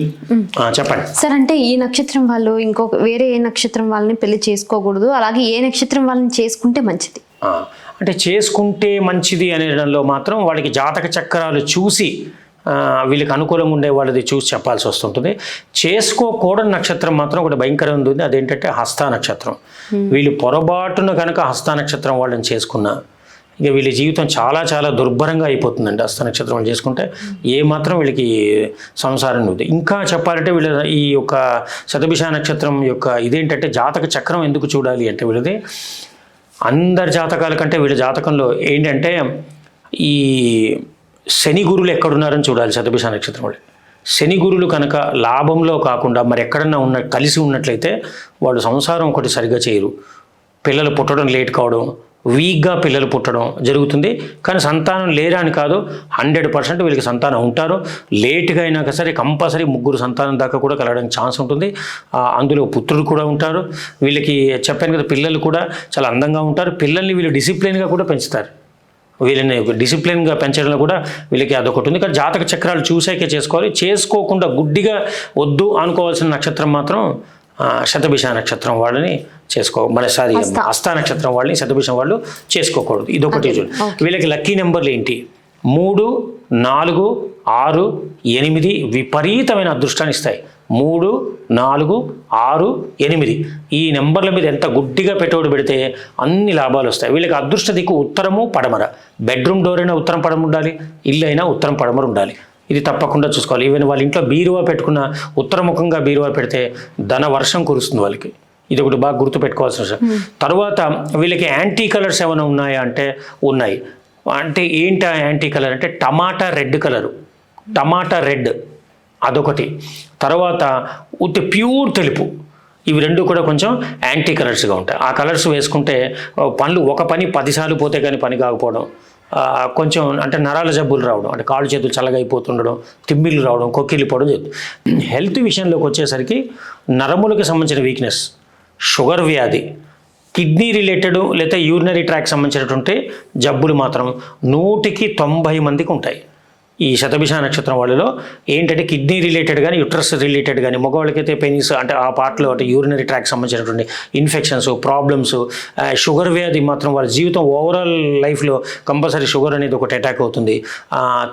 చెప్పండి. సార్ అంటే ఈ నక్షత్రం వాళ్ళు ఇంకొక వేరే ఏ నక్షత్రం వాళ్ళని పెళ్ళి చేసుకోకూడదు అలాగే ఏ నక్షత్రం వాళ్ళని చేసుకుంటే మంచిది? అంటే చేసుకుంటే మంచిది అనేడంలో మాత్రం వాళ్ళకి జాతక చక్రాలు చూసి వీళ్ళకి అనుకూలంగా ఉండే వాళ్ళది చూసి చెప్పాల్సి వస్తుంటుంది. చేసుకోకూడని నక్షత్రం మాత్రం ఒకటి భయంకరంగా ఉంది. అదేంటంటే హస్త నక్షత్రం. వీళ్ళు పొరపాటున కనుక హస్త నక్షత్రం వాళ్ళని చేసుకున్నా ఇక వీళ్ళ జీవితం చాలా చాలా దుర్భరంగా అయిపోతుందండి హస్త నక్షత్రం వాళ్ళు చేసుకుంటే. ఏ మాత్రం వీళ్ళకి సంసారం ఉంది ఇంకా చెప్పాలంటే వీళ్ళ ఈ యొక్క శతభిష నక్షత్రం యొక్క ఇదేంటంటే జాతక చక్రం ఎందుకు చూడాలి అంటే వీళ్ళది అందరి జాతకాల కంటే వీళ్ళ జాతకంలో ఏంటంటే ఈ శని గురులు ఎక్కడున్నారని చూడాలి శతభిష నక్షత్రం వాళ్ళు. శని గురులు కనుక లాభంలో కాకుండా మరి ఎక్కడన్నా ఉన్న కలిసి ఉన్నట్లయితే వాళ్ళు సంసారం ఒకటి సరిగా చేయరు. పిల్లలు పుట్టడం లేట్ కావడం వీక్గా పిల్లలు పుట్టడం జరుగుతుంది. కానీ సంతానం లేరా అని కాదు హండ్రెడ్ పర్సెంట్ వీళ్ళకి సంతానం ఉంటారు. లేట్గా అయినాక సరే కంపల్సరీ ముగ్గురు సంతానం దాకా కూడా కలగడానికి ఛాన్స్ ఉంటుంది. అందులో పుత్రుడు కూడా ఉంటారు. వీళ్ళకి చెప్పాను కదా పిల్లలు కూడా చాలా అందంగా ఉంటారు. పిల్లల్ని వీళ్ళు డిసిప్లిన్గా కూడా పెంచుతారు. వీళ్ళని డిసిప్లిన్గా పెంచడంలో కూడా వీళ్ళకి అదొకటి ఉంది. కానీ జాతక చక్రాలు చూసాకే చేసుకోవాలి. చేసుకోకుండా గుడ్డిగా వద్దు అనుకోవాల్సిన నక్షత్రం మాత్రం శతభిష నక్షత్రం వాళ్ళని చేసుకో మన సారీ హస్త నక్షత్రం వాళ్ళని శతభిషం వాళ్ళు చేసుకోకూడదు. ఇదొకటి చూడు. వీళ్ళకి లక్కీ నెంబర్లు ఏంటి? మూడు నాలుగు ఆరు ఎనిమిది విపరీతమైన అదృష్టాన్ని ఇస్తాయి. మూడు నాలుగు ఆరు ఎనిమిది. ఈ నెంబర్ల మీద ఎంత గుడ్డిగా పెట్టుబడి పెడితే అన్ని లాభాలు వస్తాయి. వీళ్ళకి అదృష్ట దిక్కు ఉత్తరము పడమర. బెడ్రూమ్ డోర్ అయినా ఉత్తరం పడమ ఉండాలి. ఇల్లు అయినా ఉత్తరం పడమర ఉండాలి. ఇది తప్పకుండా చూసుకోవాలి. ఈవెన్ వాళ్ళ ఇంట్లో బీరువా పెట్టుకున్న ఉత్తరముఖంగా బీరువా పెడితే ధన వర్షం కురుస్తుంది వాళ్ళకి. ఇది ఒకటి బాగా గుర్తు పెట్టుకోవాల్సిన విషయం. తర్వాత వీళ్ళకి యాంటీ కలర్స్ ఏమైనా ఉన్నాయా అంటే ఉన్నాయి. అంటే ఏంటి యాంటీ కలర్ అంటే tomato red colour. Tomato red అదొకటి. తర్వాత ఉత్తి ప్యూర్ తెలుపు. ఇవి రెండు కూడా కొంచెం యాంటీ కలర్స్గా ఉంటాయి. ఆ కలర్స్ వేసుకుంటే పనులు ఒక పని పదిసార్లు పోతే కానీ పని కాకపోవడం కొంచెం అంటే నరాల జబ్బులు రావడం అంటే కాళ్ళు చేతులు చల్లగైపోతుండడం తిమ్మిళ్ళు రావడం కొక్కిళ్ళిపోవడం జరుగుతుంది. హెల్త్ విషయంలోకి వచ్చేసరికి నరములకు సంబంధించిన వీక్నెస్ షుగర్ వ్యాధి కిడ్నీ రిలేటెడ్ లేదా యూరినరీ ట్రాక్ సంబంధించినటువంటి జబ్బులు మాత్రం నూటికి తొంభై మందికి ఉంటాయి. ఈ శతభిష నక్షత్రం వాళ్ళలో ఏంటంటే కిడ్నీ రిలేటెడ్ కానీ యుట్రస్ రిలేటెడ్ కానీ మగవాళ్ళకైతే పెయిన్స్ అంటే ఆ పార్ట్లో అంటే యూరినరీ ట్రాక్ సంబంధించినటువంటి ఇన్ఫెక్షన్స్ ప్రాబ్లమ్స్ షుగర్ వ్యాధి మాత్రం వాళ్ళ జీవితం ఓవరాల్ లైఫ్లో కంపల్సరీ షుగర్ అనేది ఒకటి అటాక్ అవుతుంది.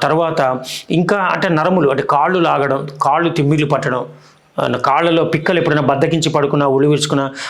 తర్వాత ఇంకా అంటే నరములు అంటే కాళ్ళు లాగడం కాళ్ళు తిమ్మిళ్ళు పట్టడం కాళ్ళలో పిక్కలు ఎప్పుడైనా బద్దకించి పడుకున్నా ఉಳಿ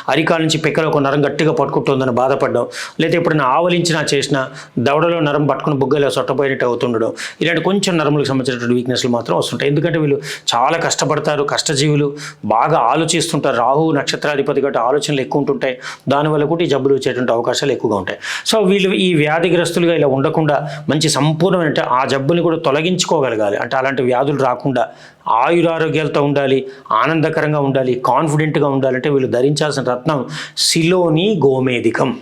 అరికాల నుంచి పిక్కలు ఒక నరం గట్టిగా పట్టుకుంటుందని బాధపడడం లేదా ఎప్పుడైనా ఆవలించినా చేసినా దవడలో నరం పట్టుకుని బుగ్గలో సొట్టపోయినట్టు అవుతుండడం. ఇలాంటి కొంచెం నరములకు సంబంధించినటువంటి వీక్నెస్లు మాత్రం వస్తుంటాయి. ఎందుకంటే వీళ్ళు చాలా కష్టపడతారు కష్టజీవులు బాగా ఆలోచిస్తుంటారు. రాహు నక్షత్రాధిపతి కాబట్టి ఆలోచనలు ఎక్కువ ఉంటుంటాయి. దానివల్ల కూడా ఈ జబ్బులు వచ్చేటువంటి అవకాశాలు ఎక్కువగా ఉంటాయి. సో వీళ్ళు ఈ వ్యాధిగ్రస్తులుగా ఇలా ఉండకుండా మంచి సంపూర్ణమైన ఆ జబ్బుని కూడా తొలగించుకోగలగాలి. అంటే అలాంటి వ్యాధులు రాకుండా ఆయురారోగ్యాలతో ఉండాలి ఆనందకరంగా ఉండాలి కాన్ఫిడెంట్గా ఉండాలంటే వీళ్ళు ధరించాల్సిన రత్నం సిలోని గోమేధికం.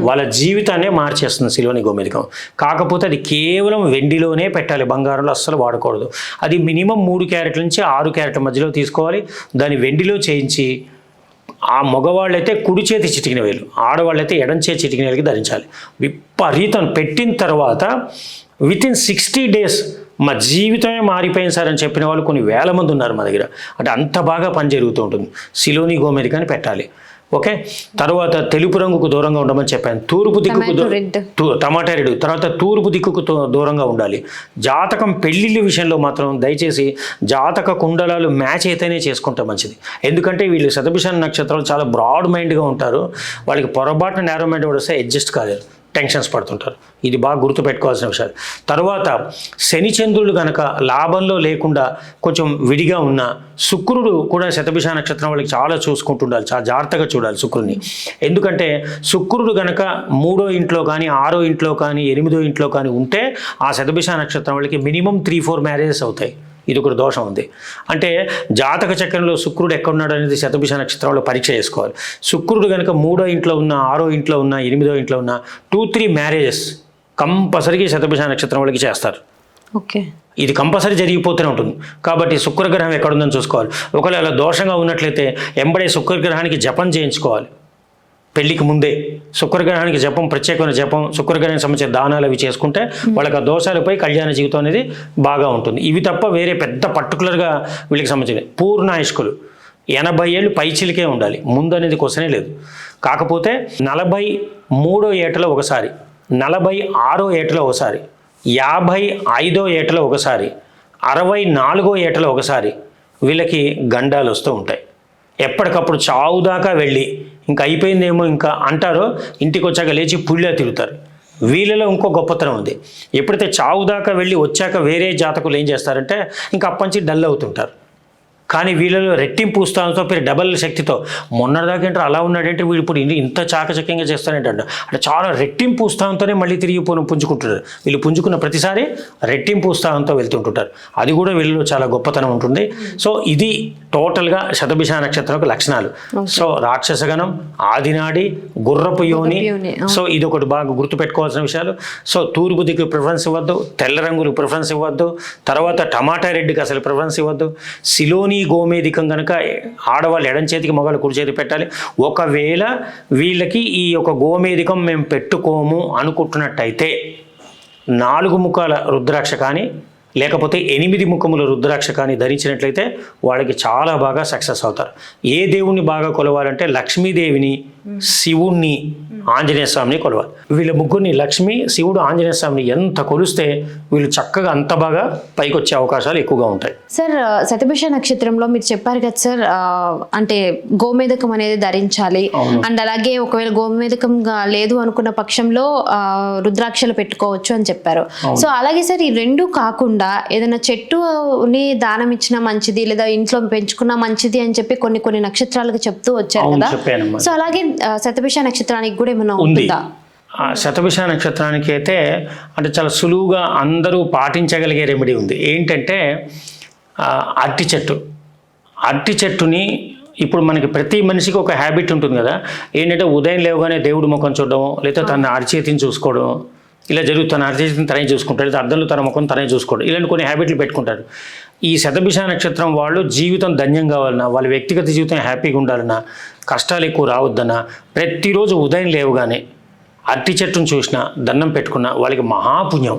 వాళ్ళ జీవితాన్నే మార్చేస్తుంది సిలోని గోమేధికం. కాకపోతే అది కేవలం వెండిలోనే పెట్టాలి బంగారంలో అస్సలు వాడకూడదు. అది మినిమం మూడు క్యారెట్ల నుంచి ఆరు క్యారెట్ల మధ్యలో తీసుకోవాలి దాన్ని వెండిలో చేయించి ఆ మగవాళ్ళైతే కుడి చేతి చిటికిన వేలు ఆడవాళ్ళైతే ఎడం చేతి చిటికిన వేలుకి ధరించాలి. విపరీతం పెట్టిన తర్వాత విత్ ఇన్ సిక్స్టీ డేస్ మా జీవితమే మారిపోయింది సార్ అని చెప్పిన వాళ్ళు కొన్ని వేల మంది ఉన్నారు మా దగ్గర. అంటే అంత బాగా పని జరుగుతూ ఉంటుంది. సిలోని గోమెరికాని పెట్టాలి. ఓకే? తర్వాత తెలుపు రంగుకు దూరంగా ఉండమని చెప్పాను. తూర్పు దిక్కుకు టమాటో రెడ్. తర్వాత తూర్పు దిక్కుకు దూరంగా ఉండాలి. జాతకం పెళ్ళిళ్ళ విషయంలో మాత్రం దయచేసి జాతక కుండలాలు మ్యాచ్ అయితేనే చేసుకుంటే మంచిది. ఎందుకంటే వీళ్ళు శతభిషణ నక్షత్రాలు చాలా బ్రాడ్ మైండ్గా ఉంటారు. వాళ్ళకి పొరపాటున నేరో మైండ్ కూడా వస్తే అడ్జస్ట్ కాలేరు టెన్షన్స్ పడుతుంటారు. ఇది బాగా గుర్తుపెట్టుకోవాల్సిన విషయాలు. తర్వాత శని చంద్రుడు కనుక లాభంలో లేకుండా కొంచెం విడిగా ఉన్న శుక్రుడు కూడా శతభిష నక్షత్రం వాళ్ళకి చాలా చూసుకుంటుండాలి చాలా జాగ్రత్తగా చూడాలి శుక్రుడిని. ఎందుకంటే శుక్రుడు కనుక మూడో ఇంట్లో కానీ ఆరో ఇంట్లో కానీ ఎనిమిదో ఇంట్లో కానీ ఉంటే ఆ శతభిష నక్షత్రం వాళ్ళకి మినిమం త్రీ ఫోర్ మ్యారేజెస్ అవుతాయి. ఇది ఒక దోషం ఉంది. అంటే జాతక చక్రంలో శుక్రుడు ఎక్కడున్నాడు అనేది శతభిష నక్షత్రంలో పరీక్ష చేసుకోవాలి. శుక్రుడు కనుక మూడో ఇంట్లో ఉన్న ఆరో ఇంట్లో ఉన్న ఎనిమిదో ఇంట్లో ఉన్న టూ త్రీ మ్యారేజెస్ కంపల్సరీగా శతభిష నక్షత్రం వాళ్ళకి చేస్తారు. ఓకే. ఇది కంపల్సరీ జరిగిపోతూనే ఉంటుంది. కాబట్టి శుక్రగ్రహం ఎక్కడుందని చూసుకోవాలి. ఒకవేళ దోషంగా ఉన్నట్లయితే ఎంబడే శుక్రగ్రహానికి జపం చేయించుకోవాలి. పెళ్ళికి ముందే శుక్రగ్రహానికి జపం ప్రత్యేకమైన జపం శుక్రగ్రహానికి సంబంధించిన దానాలు అవి చేసుకుంటే వాళ్ళకి ఆ దోషాలపై కళ్యాణ జీవితం అనేది బాగా ఉంటుంది. ఇవి తప్ప వేరే పెద్ద పర్టికులర్గా వీళ్ళకి సంబంధించిన పూర్ణాయుష్కులు. ఎనభై ఏళ్ళు పైచిలికే ఉండాలి. ముందు అనేది క్వశ్చనే లేదు. కాకపోతే నలభై మూడో ఏటలో ఒకసారి నలభై ఆరో ఏటలో ఒకసారి యాభై ఐదో ఏటలో ఒకసారి అరవై నాలుగో ఏటలో ఒకసారి వీళ్ళకి గండాలు వస్తూ ఉంటాయి. ఎప్పటికప్పుడు చావు దాకా వెళ్ళి ఇంకా అయిపోయిందేమో ఇంకా అంటారో ఇంటికి వచ్చాక లేచి పుళ్ళే తిరుగుతారు. వీళ్ళలో ఇంకో గొప్పతనం ఉంది. ఎప్పుడైతే చావు దాకా వెళ్ళి వచ్చాక వేరే జాతకులు ఏం చేస్తారంటే ఇంకా అప్పంచి డల్ అవుతుంటారు. కానీ వీళ్ళలో రెట్టింపు ఉత్సాహంతో పేరు డబల్ శక్తితో మొన్నటిదాకా ఏంటో అలా ఉన్నాడంటే వీడు ఇప్పుడు ఇన్ని- ఇంత చాకచక్యంగా చేస్తానంటే అంటే చాలా రెట్టింపు ఉత్సాహంతోనే మళ్ళీ తిరిగి పోను పుంజుకుంటున్నారు వీళ్ళు పుంజుకున్న ప్రతిసారి రెట్టింపు ఉత్సాహంతో వెళ్తుంటుంటారు. అది కూడా వీళ్ళలో చాలా గొప్పతనం ఉంటుంది. సో ఇది టోటల్గా శతభిష నక్షత్రం లక్షణాలు. సో రాక్షసగణం ఆదినాడి గుర్రపు యోని. సో ఇది ఒకటి బాగా గుర్తుపెట్టుకోవాల్సిన విషయాలు. సో తూర్పు దిక్కు ప్రిఫరెన్స్ ఇవ్వద్దు తెల్ల రంగులకు ప్రిఫరెన్స్ ఇవ్వద్దు తర్వాత టమాటా రెడ్డికి అసలు ప్రిఫరెన్స్ ఇవ్వద్దు. సిలోని గోమేధికం కనుక ఆడవాళ్ళు ఎడం చేతికి మగవాళ్ళు కుడి చేతికి పెట్టాలి. ఒకవేళ వీళ్ళకి ఈ యొక్క గోమేధికం మేము పెట్టుకోము అనుకుంటున్నట్టయితే నాలుగు ముఖాల రుద్రాక్ష కానీ లేకపోతే ఎనిమిది ముఖముల రుద్రాక్ష కానీ ధరించినట్లయితే వాళ్ళకి చాలా బాగా సక్సెస్ అవుతారు. ఏ దేవుణ్ణి బాగా కొలవాలంటే లక్ష్మీదేవిని శివుణ్ణి ఆంజనేయ స్వామిని కొలవాలి. వీళ్ళ ముగ్గురిని లక్ష్మి శివుడు ఆంజనేయ స్వామిని ఎంత కొలిస్తే వీళ్ళు చక్కగా అంత బాగా పైకి వచ్చే అవకాశాలు ఎక్కువగా ఉంటాయి. సార్ శతభిష నక్షత్రంలో మీరు చెప్పారు కదా సార్ అంటే గోమేధకం అనేది ధరించాలి. అండ్ అలాగే ఒకవేళ గోమేధకం గా- లేదు అనుకున్న పక్షంలో ఆ, రుద్రాక్షలు పెట్టుకోవచ్చు అని చెప్పారు. సో అలాగే సార్ ఈ రెండు కాకుండా ఏదైనా చెట్టుని దానం ఇచ్చినా మంచిది లేదా ఇంట్లో పెంచుకున్నా మంచిది అని చెప్పి కొన్ని కొన్ని నక్షత్రాలకు చెప్తూ వచ్చారు కదా. సో అలాగే శతభిష నక్షత్రానికి కూడా ఏమైనా ఉంది. శతభిష నక్షత్రానికి అయితే అంటే చాలా సులువుగా అందరూ పాటించగలిగే రెమెడీ ఉంది. ఏంటంటే అరటి చెట్టు. అరటి చెట్టుని ఇప్పుడు మనకి ప్రతి మనిషికి ఒక హ్యాబిట్ ఉంటుంది కదా. ఏంటంటే ఉదయం లేవగానే దేవుడి ముఖం చూడడం లేదా తన అరిచేతిని చూసుకోవడం ఇలా జరుగుతుంది. తన అరిచేతిని తనే చూసుకుంటాడు లేదా అద్దంలో తన ముఖం తనే చూసుకోవడం ఇలాంటి కొన్ని హ్యాబిట్లు పెట్టుకుంటారు. ఈ శతభిష నక్షత్రం వాళ్ళు జీవితం ధన్యం కావాలన్నా వాళ్ళ వ్యక్తిగత జీవితం హ్యాపీగా ఉండాలన్నా కష్టాలు ఎక్కువ రావద్దన్నా ప్రతిరోజు ఉదయం లేవగానే అరటి చెట్టును చూసినా దండం పెట్టుకున్నా వాళ్ళకి మహాపుణ్యం.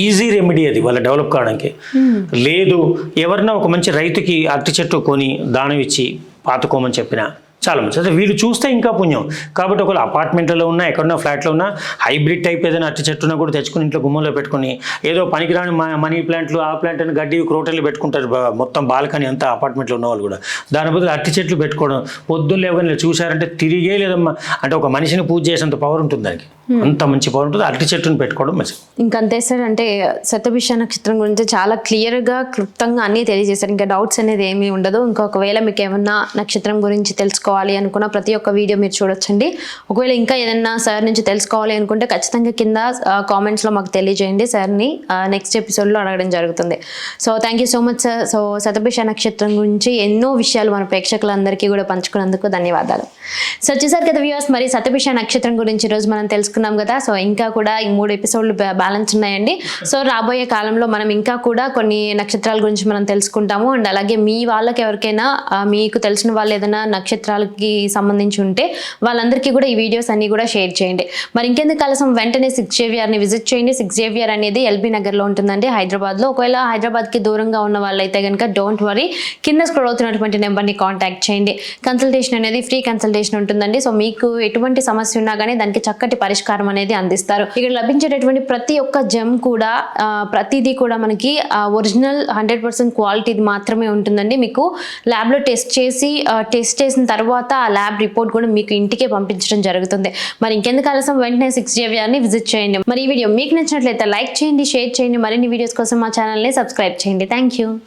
ఈజీ రెమెడీ అది వాళ్ళ డెవలప్ కావడానికి. లేదు ఎవరైనా ఒక మంచి రైతుకి అరటి చెట్టు కొని దానం ఇచ్చి పాతుకోమని చెప్పినా చాలా మంచి అదే వీళ్ళు చూస్తే ఇంకా పుణ్యం. కాబట్టి ఒకవేళ అపార్ట్మెంట్లో ఉన్నా ఎక్కడన్నా ఫ్లాట్లో ఉన్నా హైబ్రిడ్ టైప్ ఏదైనా అరటి చెట్టున కూడా తెచ్చుకుని ఇంట్లో గుమ్మంలో పెట్టుకుని ఏదో పనికిరాని మనీ ప్లాంట్లు ఆ ప్లాంట్ అని గడ్డి క్రోటర్లు పెట్టుకుంటారు మొత్తం బాల్కనీ అంతా అపార్ట్మెంట్లో ఉన్న వాళ్ళు కూడా. దాని బదులు అరటి చెట్లు పెట్టుకోవడం పొద్దున్న లేవని చూశారంటే తిరిగే లేదమ్మా. అంటే ఒక మనిషిని పూజ చేసేంత పవర్ ఉంటుంది దానికి. అంత మంచి పవర్ ఉంటుంది. అరటి చెట్టుని పెట్టుకోవడం మంచిది. ఇంకంతే సార్ అంటే శతభిష నక్షత్రం గురించి చాలా క్లియర్గా క్లుప్తంగా అన్నీ తెలియజేశారు. ఇంకా డౌట్స్ అనేది ఏమీ ఉండదు. ఇంకొకవేళ మీకు ఏమన్నా నక్షత్రం గురించి తెలుసుకోవాలి అనుకున్న ప్రతి ఒక్క వీడియో మీరు చూడొచ్చండి. ఒకవేళ ఇంకా ఏదైనా సార్ నుంచి తెలుసుకోవాలి అనుకుంటే ఖచ్చితంగా కింద కామెంట్స్లో మాకు తెలియజేయండి సార్ని. నెక్స్ట్ ఎపిసోడ్లో అడగడం జరుగుతుంది. So thank you so much sir so Shatabhisha నక్షత్రం గురించి ఎన్నో విషయాలు మన ప్రేక్షకులందరికీ కూడా పంచుకున్నందుకు ధన్యవాదాలు. సో వచ్చేసరికి కదా వ్యూవర్స్ మరి శతభిష నక్షత్రం గురించి ఈరోజు మనం తెలుసుకున్నాం కదా. సో ఇంకా కూడా ఈ మూడు ఎపిసోడ్లు బ్యాలెన్స్ ఉన్నాయండి. సో రాబోయే కాలంలో మనం ఇంకా కూడా కొన్ని నక్షత్రాల గురించి మనం తెలుసుకుంటాము. అండ్ అలాగే మీ వాళ్ళకి ఎవరికైనా మీకు తెలిసిన వాళ్ళు ఏదైనా వాళ్ళకి సంబంధించి ఉంటే వాళ్ళందరికీ కూడా ఈ వీడియోస్ అన్ని కూడా షేర్ చేయండి. మరి ఇంకెందుకు కలసం? వెంటనే సిక్స్ జేవియర్ని విజిట్ చేయండి. సిక్స్ జేవియర్ అనేది ఎల్బీ నగర్లో ఉంటుందండి హైదరాబాద్లో. ఒకవేళ హైదరాబాద్కి దూరంగా ఉన్న వాళ్ళైతే కనుక డోంట్ వరీ. కింద స్క్రోల్ అవుతున్నటువంటి నెంబర్ని కాంటాక్ట్ చేయండి. కన్సల్టేషన్ అనేది ఫ్రీ కన్సల్టేషన్ ఉంటుందండి. సో మీకు ఎటువంటి సమస్య ఉన్నా కానీ దానికి చక్కటి పరిష్కారం అనేది అందిస్తారు. ఇక్కడ లభించేటటువంటి ప్రతి ఒక్క జెమ్ కూడా ప్రతిదీ కూడా మనకి ఒరిజినల్ హండ్రెడ్ పర్సెంట్ క్వాలిటీది మాత్రమే ఉంటుందండి. మీకు ల్యాబ్లో టెస్ట్ చేసి టెస్ట్ చేసిన తర్వాత ఆ ల్యాబ్ రిపోర్ట్ కూడా మీకు ఇంటికే పంపించడం జరుగుతుంది. మరి ఇంకెందుకు ఆలస్యం? వెంటనే సిక్స్ జేవిఆర్ని విజిట్ చేయండి. మరి ఈ వీడియో మీకు నచ్చినట్లయితే లైక్ చేయండి షేర్ చేయండి. మరిన్ని వీడియోస్ కోసం మా ఛానల్ని సబ్స్క్రైబ్ చేయండి. Thank you